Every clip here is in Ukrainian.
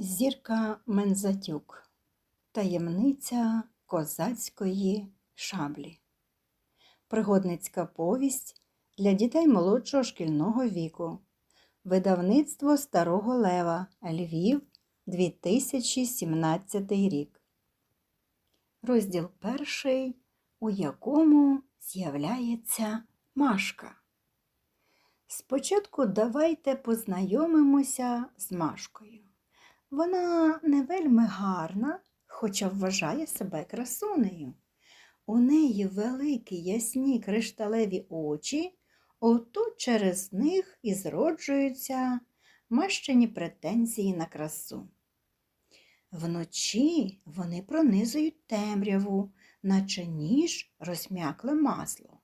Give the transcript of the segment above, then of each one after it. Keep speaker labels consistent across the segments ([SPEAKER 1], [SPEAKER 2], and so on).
[SPEAKER 1] Зірка Мензатюк. Таємниця козацької шаблі. Пригодницька повість для дітей молодшого шкільного віку. Видавництво Старого Лева. Львів, 2017 рік. Розділ перший, у якому з'являється Машка. Спочатку давайте познайомимося з Машкою. Вона не вельми гарна, хоча вважає себе красунею. У неї великі ясні кришталеві очі, ото через них і зроджуються мащені претензії на красу. Вночі вони пронизують темряву, наче ніж розм'якле масло,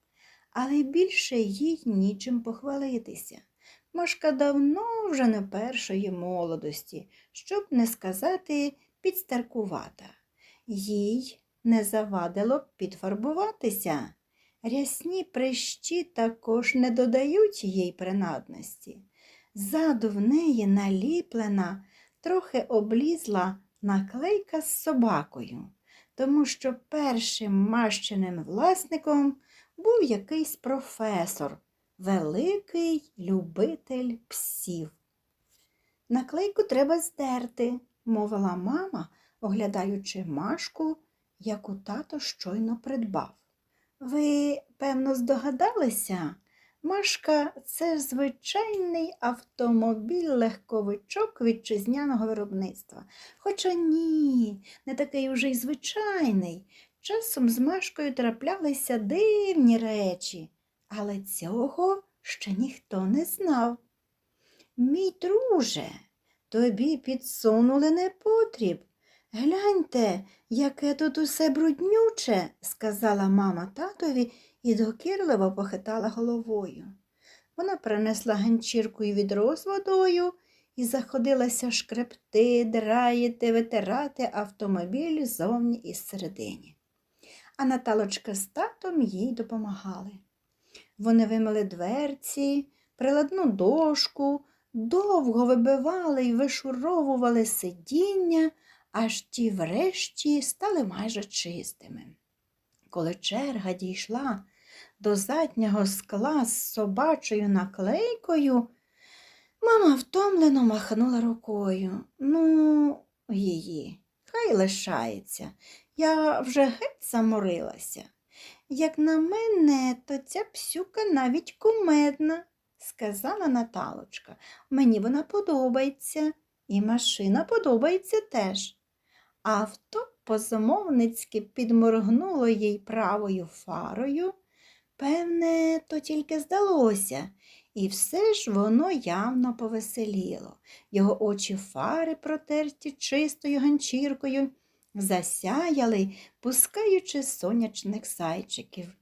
[SPEAKER 1] але більше їй нічим похвалитися. Машка давно вже не першої молодості, щоб не сказати підстаркувата. Їй не завадило б підфарбуватися. Рясні прищі також не додають їй принадності. Ззаду в неї наліплена, трохи облізла наклейка з собакою, тому що першим мащеним власником був якийсь професор, великий любитель псів. Наклейку треба здерти, мовила мама, оглядаючи Машку, яку тато щойно придбав. Ви, певно, здогадалися? Машка це звичайний автомобіль легковичок вітчизняного виробництва. Хоча ні, не такий уже й звичайний. Часом з Машкою траплялися дивні речі, але цього ще ніхто не знав. Мій друже, тобі підсунули непотріб. Гляньте, яке тут усе бруднюче, сказала мама татові і докірливо похитала головою. Вона принесла ганчірку і відро з водою і заходилася шкребти, драїти, витирати автомобіль зовні і зсередині. А Наталочка з татом їй допомагали. Вони вимили дверці, приладну дошку, довго вибивали і вишуровували сидіння, аж ті врешті стали майже чистими. Коли черга дійшла до заднього скла з собачою наклейкою, мама втомлено махнула рукою. Ну, її, хай лишається. Я вже геть заморилася. Як на мене, то ця псюка навіть кумедна, сказала Наталочка. Мені вона подобається, і машина подобається теж. Авто позамовницьки підморгнуло їй правою фарою. Певне, то тільки здалося, і все ж воно явно повеселіло. Його очі фари, протерті чистою ганчіркою, засяяли, пускаючи сонячних зайчиків.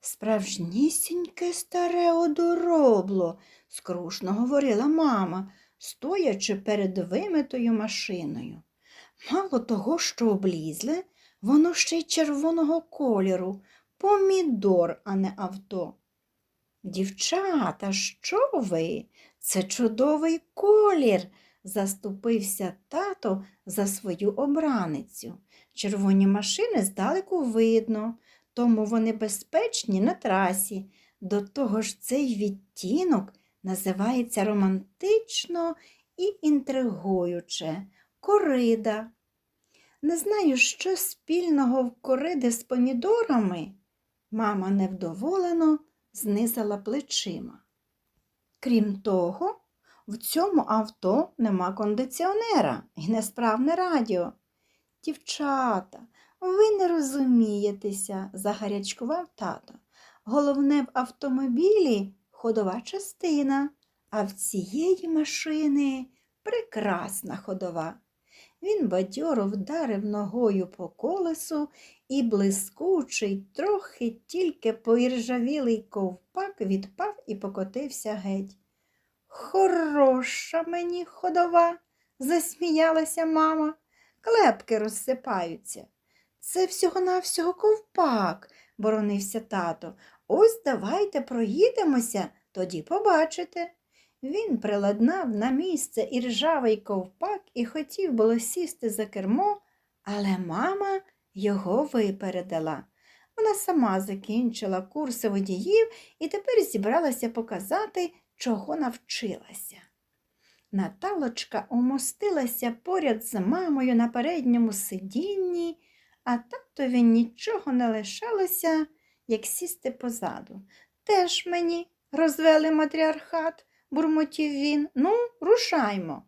[SPEAKER 1] Справжнісіньке старе одоробло, скрушно говорила мама, стоячи перед вимитою машиною. Мало того, що облізле, воно ще й червоного кольору, помідор, а не авто. Дівчата, що ви? Це чудовий колір, заступився тато за свою обраницю. Червоні машини здалеку видно, тому вони безпечні на трасі. До того ж цей відтінок називається романтично і інтригуюче корида. Не знаю, що спільного в кориди з помідорами. Мама невдоволено знизала плечима. Крім того, в цьому авто нема кондиціонера і несправне радіо. Дівчата, ви не розумієтеся, загарячкував тато. Головне в автомобілі ходова частина, а в цієї машини прекрасна ходова. Він бадьоро вдарив ногою по колесу і блискучий, трохи тільки поіржавілий ковпак відпав і покотився геть. Хороша мені ходова, засміялася мама. Клепки розсипаються. Це всього-навсього ковпак, боронився тато. Ось давайте проїдемося, тоді побачите. Він приладнав на місце іржавий ковпак і хотів було сісти за кермо, але мама його випередила. Вона сама закінчила курси водіїв і тепер зібралася показати, чого навчилася. Наталочка умостилася поряд з мамою на передньому сидінні, а татові нічого не лишалося, як сісти позаду. Теж мені розвели матріархат, бурмотів він. Ну, рушаймо.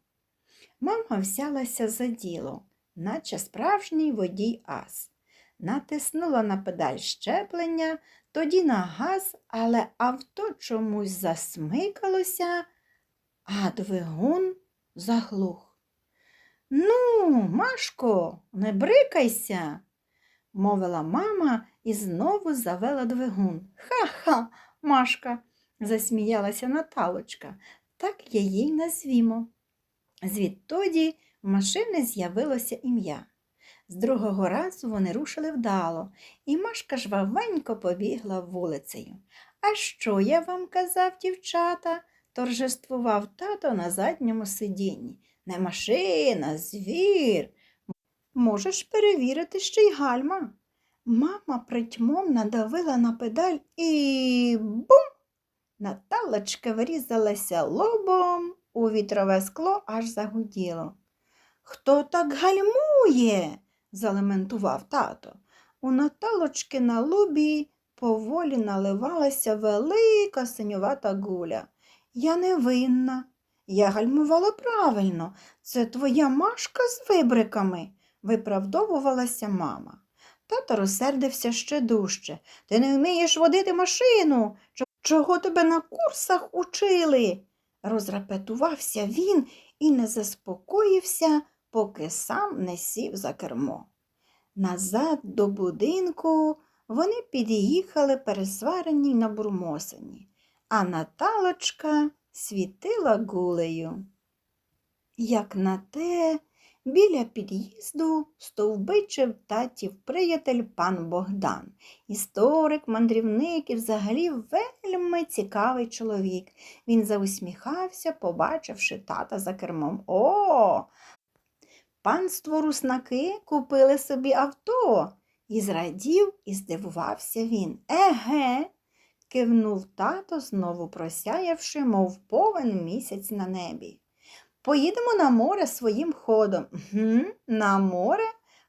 [SPEAKER 1] Мама взялася за діло, наче справжній водій ас. Натиснула на педаль щеплення, тоді на газ, але авто чомусь засмикалося, а двигун заглух. Ну, Машко, не брикайся, мовила мама і знову завела двигун. Ха-ха, Машка, засміялася Наталочка, так я їй назвімо. Звідтоді в машини з'явилося ім'я. З другого разу вони рушили вдало, і Машка жвавенько побігла вулицею. А що я вам казав, дівчата? торжествував тато на задньому сидінні. Не машина, звір. Можеш перевірити ще й гальма. Мама притьмом надавила на педаль і бум! Наталочка врізалася лобом у вітрове скло аж загуділо. Хто так гальмує? Залементував тато. У Наталочки на лобі поволі наливалася велика синювата гуля. Я не винна. Я гальмувала правильно. Це твоя машка з вибриками, виправдовувалася мама. Тато розсердився ще дужче. Ти не вмієш водити машину. Чого тебе на курсах учили? Розрапетувався він і не заспокоївся, поки сам не сів за кермо. Назад до будинку вони під'їхали пересварені й набурмосані, а Наталочка світила гулею. Як на те, біля під'їзду стовбичив татів приятель пан Богдан, історик, мандрівник і взагалі вельми цікавий чоловік. Він заусміхався, побачивши тата за кермом. О, панство руснаки купили собі авто. І зрадів і здивувався він. Еге, кивнув тато, знову просяявши, мов повен місяць на небі. Поїдемо на море своїм ходом. «Гм, на море?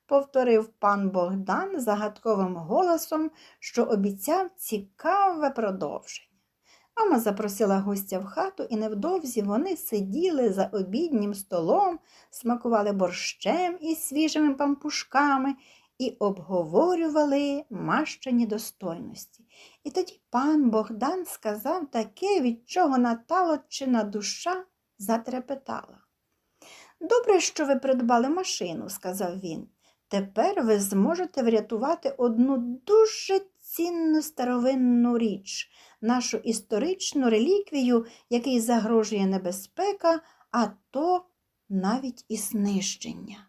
[SPEAKER 1] повторив пан Богдан загадковим голосом, що обіцяв цікаве продовження. Мама запросила гостя в хату, і невдовзі вони сиділи за обіднім столом, смакували борщем із свіжими пампушками і обговорювали мащені достойності. І тоді пан Богдан сказав таке, від чого Наталочина душа затрепетала. Добре, що ви придбали машину, сказав він. Тепер ви зможете врятувати одну дуже цінну старовинну річ, нашу історичну реліквію, якій загрожує небезпека, а то навіть і знищення.